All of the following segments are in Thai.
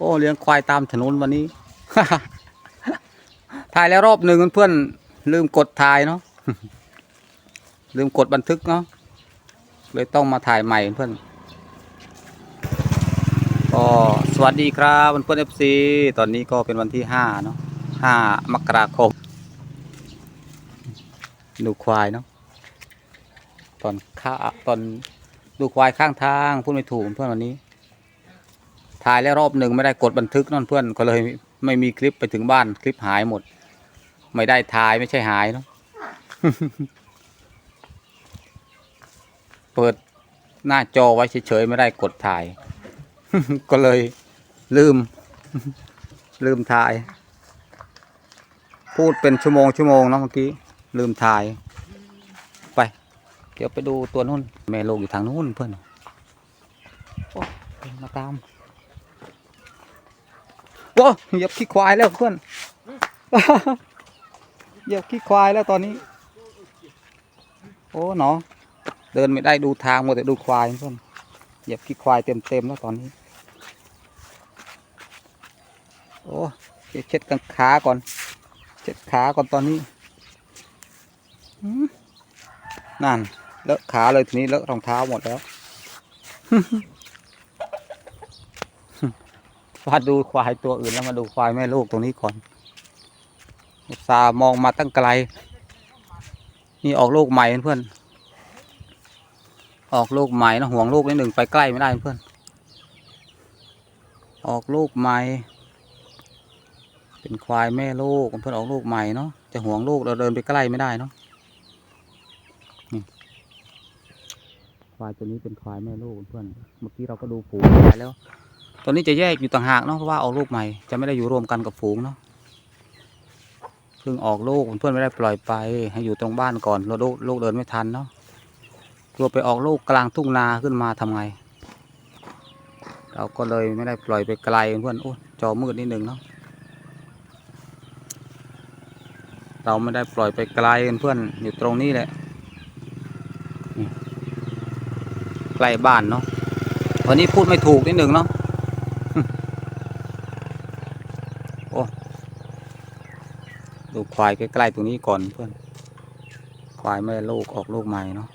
โอ้เลี้ยงควายตามถนนวันนี้ ถ่ายแล้วรอบหนึ่งเพื่อนลืมกดถ่ายเนาะลืมกดบันทึกเนาะเลยต้องมาถ่ายใหม่เพื่อนก็สวัสดีครับเพื่อนเอฟซีตอนนี้ก็เป็นวันที่ห้าเนาะห้ามกราคมดูควายเนาะตอนข้าตอนดูควายข้างทางพูดไม่ถูกเพื่อนวันนี้ ถ่ายแล้วรอบหนึ่งไม่ได้กดบันทึกนั่นเพื่อนก็เลยไม่มีคลิปไปถึงบ้านคลิปหายหมด ไม่ได้ถ่ายไม่ใช่หายเนาะเปิดหน้าจอไว้เฉยๆไม่ได้กดถ่าย ก็เลยลืม ลืมถ่าย พูดเป็นชั่วโมงชั่วโมงเนาะเมื่อกี้ ลืมถ่าย ไป เดี๋ยวไปดูตัวนู้นแม่ลูกอยู่ทางนู้นเพื่อนโอ้มาตาม โอ้เหยียบขี้ควายแล้วเพื่อนเหยียบขี้ควายแล้วตอนนี้ โอ้เนาะเดินไม่ได้ดูทางหมดแต่ดูควายเพื่อนเหยียบขี้ควายเต็มเต็มๆแล้วตอนนี้ โอ้เช็ดกันขาก่อน เช็ดขาก่อนตอนนี้นั่นเลอะขาเลยทีนี้เลอะรองเท้าหมดแล้ว มาดูควายตัวอื่นแล้วมาดูควายแม่ลูกตรงนี้ก่อนอุตส่ามองมาตั้งไกล นี่ออกลูกใหม่เพื่อน ออกลูกใหม่นะห่วงลูกนิดหนึ่งไปใกล้ไม่ได้เพื่อน ออกลูกใหม่ เป็นควายแม่ลูกเพื่อนออกลูกใหม่เนาะ จะห่วงลูกเราเดินไปใกล้ไม่ได้เนาะควายตัวนี้เป็นควายแม่ลูกเพื่อน เมื่อกี้เราก็ดูผูควายแล้ว ตัวนี้จะแยกอยู่ต่างหากเนาะเพราะว่าออกลูกใหม่จะไม่ได้อยู่รวมกันกับฝูงเนาะเพิ่งออกลูกเพื่อนไม่ได้ปล่อยไป ให้อยู่ตรงบ้านก่อนลูกลูกเดินไม่ทันเนาะกลัวไปออกลูกกลางทุ่งนาขึ้นมาทำไง เราก็เลยไม่ได้ปล่อยไปไกลเพื่อนโอ้จอมืดนิดหนึ่งเนาะเราไม่ได้ปล่อยไปไกลเพื่อนอยู่ตรงนี้แหละใกล้บ้านเนาะวันนี้พูดไม่ถูกนิดหนึ่งเนาะ โอ้ดู ควายใกล้ๆตรงนี้ก่อนเพื่อน ควายแม่ลูกออกลูกใหม่เนาะ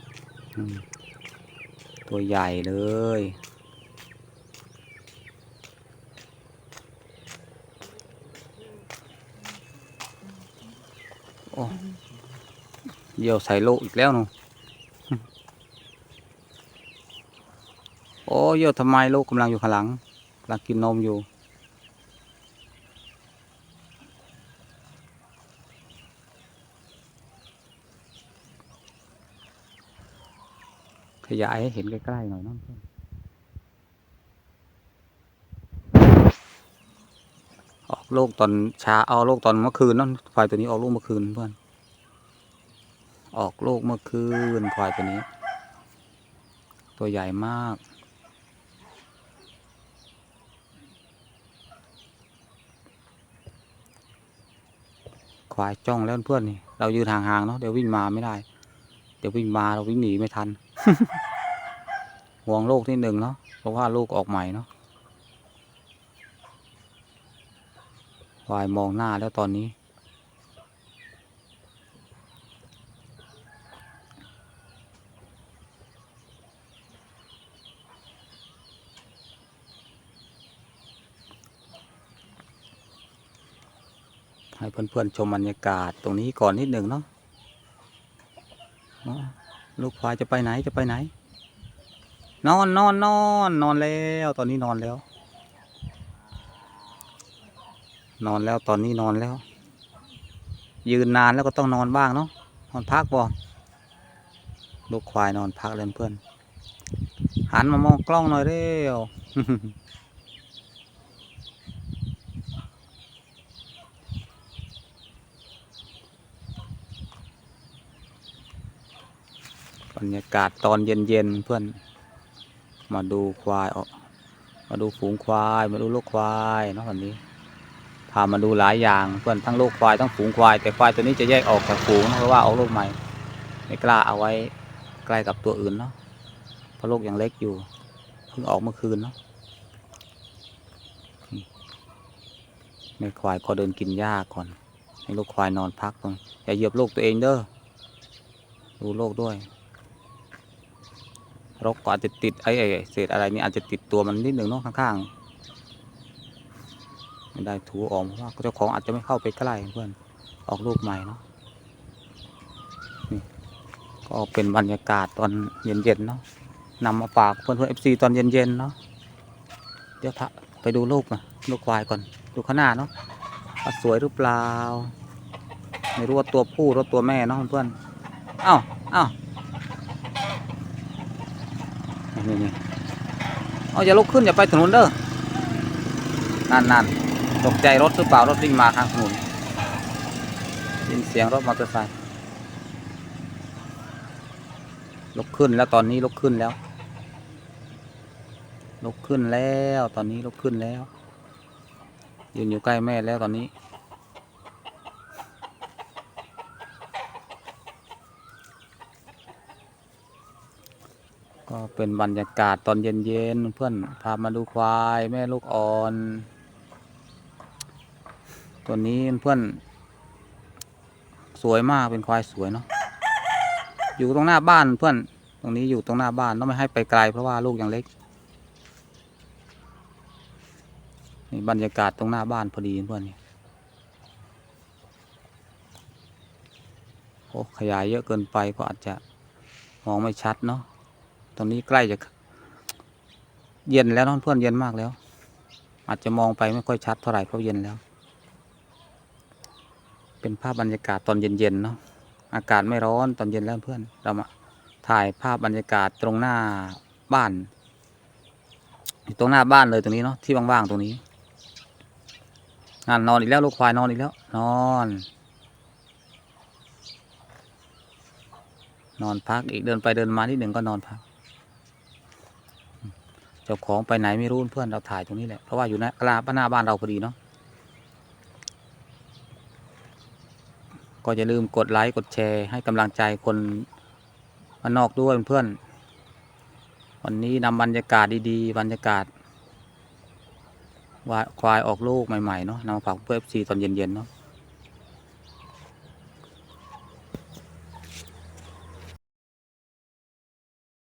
ตัวใหญ่เลย โอ้เยี่ยวใส่ลูกอีกแล้วหนูโอ้เยี่ยวทำไมลูกกำลังอยู่ข้างหลังกำลังกินนมอยู่ ขยายให้เห็นใกล้ๆหน่อยน้องเพื่อนออกลูกตอนชาเอาโลกตอนเมื่อคืนนั่นควายตัวนี้ออกลูกเมื่อคืนเพื่อน ออกโลกเมื่อคืนควายตัวนี้ ตัวใหญ่มากควายจ้องแล้วเพื่อนนี่เรายืนห่างๆเนาะเดี๋ยววิ่งมาไม่ได้ เดี๋ยววิ่งมาเราวิ่งหนีไม่ทัน ห่วงลูกที่หนึ่งเนาะเพราะว่าลูกออกใหม่เนาะวายมองหน้าแล้วตอนนี้ ให้เพื่อนๆชมบรรยากาศตรงนี้ก่อนนิดหนึ่งเนาะ ควายจะไปไหนจะไปไหน นอนนอนนอนนอนแล้ว ตอนนี้นอนแล้ว นอนแล้วตอนนี้นอนแล้ว ยืนนานแล้วก็ต้องนอนบ้างเนาะนอนพักบ่ลูกควายนอนพักเลยเพื่อนหันมามองกล้องหน่อยเร็ว รรยากาศตอนเย็นๆเพื่อน มาดูควายออก มาดูฝูงควาย มาดูลูกควายเนาะวันนี้พามาดูหลายอย่างเพื่อนทั้งลูกควายทั้งฝูงควาย แต่ควายตัวนี้จะแยกออกจากฝูงเพราะว่าเอาลูกใหม่ ไม่กล้าเอาไว้ใกล้กับตัวอื่นเนาะเพราะลูกยังเล็กอยู่เพิ่งออกเมื่อคืนเนาะนี่แม่ควายก็เดินกินหญ้าก่อนให้ลูกควายนอนพักตรงอย่าเหยียบลูกตัวเองเด้อดูโลกด้วย รกก็อาจจะติดไอ้เศษอะไรนี่อาจจะติดตัวมันนิดหนึ่งเนาะข้างๆไม่ได้ถูออกเพราะว่าเจ้าของอาจจะไม่เข้าไปใกล้เพื่อนออกลูกใหม่เนาะนี่ก็เป็นบรรยากาศตอนเย็นๆเนาะนำมาฝากเพื่อนเพื่อนเอฟซีตอนเย็นๆเนาะเดี๋ยวไปดูลูกนะลูกควายก่อนดูข้างหน้าเนาะว่าสวยหรือเปล่าไม่รู้ว่าตัวผู้หรือตัวแม่เนาะเพื่อนเอ้าเอ้า นี่นี่เอาอย่าลุกขึ้นอย่าไปถนนเด้อนั่นนั่นตกใจรถหรือเปล่ารถวิ่งมาทางถนนยินเสียงรถมอเตอร์ไซค์ลุกขึ้นแล้วตอนนี้ลุกขึ้นแล้วลุกขึ้นแล้วตอนนี้ลุกขึ้นแล้วยืนอยู่ใกล้แม่แล้วตอนนี้ ก็เป็นบรรยากาศตอนเย็นๆเพื่อนพามาดูควายแม่ลูกอ่อน ตัวนี้เพื่อน สวยมากเป็นควายสวยเนาะอยู่ตรงหน้าบ้านเพื่อน ตรงนี้อยู่ตรงหน้าบ้านต้องไม่ให้ไปไกลเพราะว่าลูกยังเล็กนี่บรรยากาศตรงหน้าบ้านพอดีเพื่อนนี่โอ้ขยายเยอะเกินไปก็อาจจะมองไม่ชัดเนาะ ตอนนี้ใกล้จะ เย็นแล้วเนาะเพื่อนเย็นมากแล้ว อาจจะมองไปไม่ค่อยชัดเท่าไหร่เพราะเย็นแล้ว เป็นภาพบรรยากาศตอนเย็นๆเนาะอากาศไม่ร้อนตอนเย็นแล้วเพื่อน เรามาถ่ายภาพบรรยากาศตรงหน้าบ้านอยู่ตรงหน้าบ้านเลยตรงนี้เนาะที่ว่างๆตรงนี้งานนอนอีกแล้วลูกควายนอนอีกแล้ว นอน นอนพักอีกเดินไปเดินมานิดหนึ่งก็นอนพัก เจ้าของไปไหนไม่รู้เพื่อนเราถ่ายตรงนี้แหละเพราะว่าอยู่หน้ากลาหน้าบ้านเราพอดีเนาะก็อย่าลืมกดไลค์กดแชร์ให้กำลังใจคนมานอกด้วยเพื่อนวันนี้นำบรรยากาศดีๆ บรรยากาศวควายออกลูกใหม่ๆเนาะนำมาฝากเพื่อนซีตอนเย็นๆเนาะ